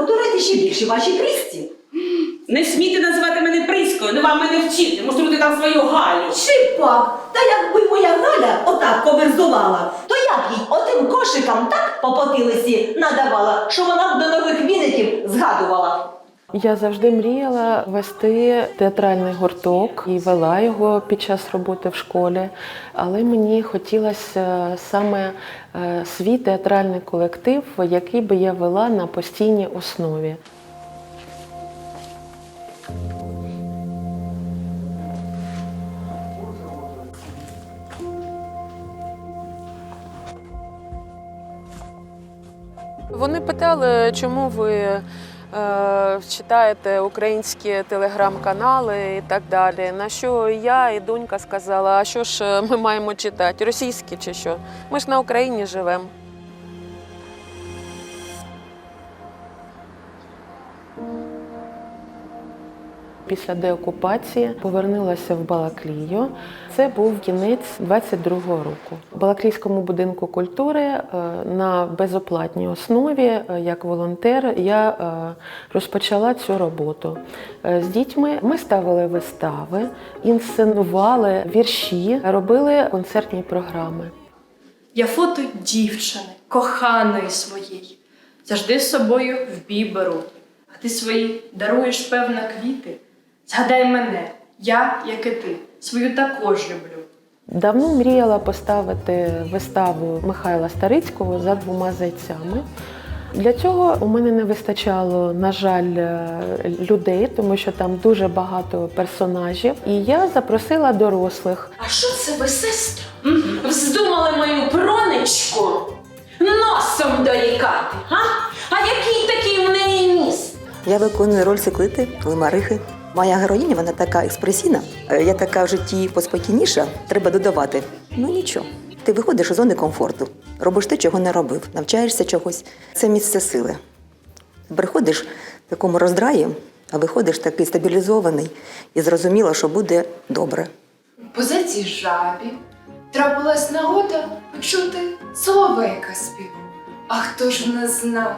Подурайте ще більше ваші крісті. Не смійте називати мене Приською, не вам мене вчити. Може, ти там свою Галю. Шипак, та якби моя Галя отак коверзувала, то я б їй отим кошикам так по потилиці надавала, що вона б до нових віників згадувала. Я завжди мріяла вести театральний гурток і вела його під час роботи в школі. Але мені хотілося саме е, свій театральний колектив, який би я вела на постійній основі. Вони питали, чому ви читаєте українські телеграм-канали і так далі. На що я і донька сказала: а що ж е, ми маємо читати? Російські чи що? Ми ж на Україні живемо. Після деокупації повернулася в Балаклію. Це був кінець 22-го року. У Балаклійському будинку культури е, на безоплатній основі, е, як волонтер, я е, розпочала цю роботу. З дітьми ми ставили вистави, інсценували вірші, робили концертні програми. Я фото дівчини, коханої своєї, завжди з собою в бій беру. А ти свої даруєш, певно, квіти. Згадай мене, я, як і ти, свою також люблю. Давно мріяла поставити виставу Михайла Старицького за двома зайцями. Для цього у мене не вистачало, на жаль, е, людей, тому що там дуже багато персонажів. І я запросила дорослих. А що це ви, сестра? Вздумали мою проничку носом доїкати, а? А який такий в неї ніс? Я виконую роль циклити Лимарихи. Моя героїня, вона така експресійна. Е, Я така в житті поспокійніша, треба додавати. Ну нічого. Ти виходиш із зони комфорту, робиш те, чого не робив, навчаєшся чогось. Це місце сили. Приходиш в такому роздраї, а виходиш такий стабілізований і зрозуміло, що буде добре. По заці жабі трапилась нагода почути соловейка спів. А хто ж не знав,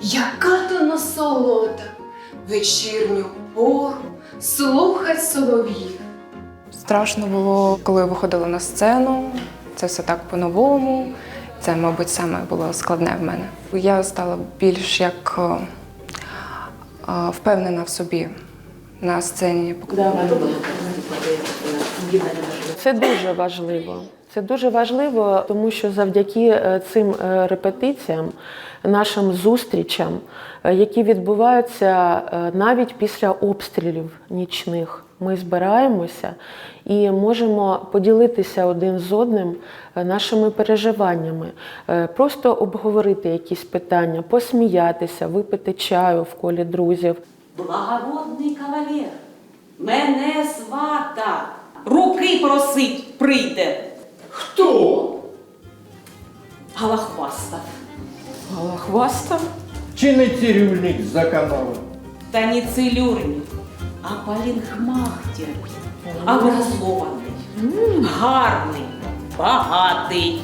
яка то насолода вечірню пору слухать солов'їв. Страшно було, коли виходила на сцену. Це все так по-новому. Це, мабуть, саме було складне в мене. Я стала більш як е, е, впевнена в собі на сцені. Це дуже важливо. Це дуже важливо, тому що завдяки е, цим е, репетиціям, нашим зустрічам, е, які відбуваються навіть після обстрілів нічних, ми збираємося і можемо поділитися один з одним нашими переживаннями, просто обговорити якісь питання, посміятися, випити чаю в колі друзів. Благородний кавалер, мене свата, руки просить прийде. Хто? Галахваста. Галахваста? Чи не цирюльник за каналом? Та не целюрник, а палінгмахтер. Образований, гарний, багатий.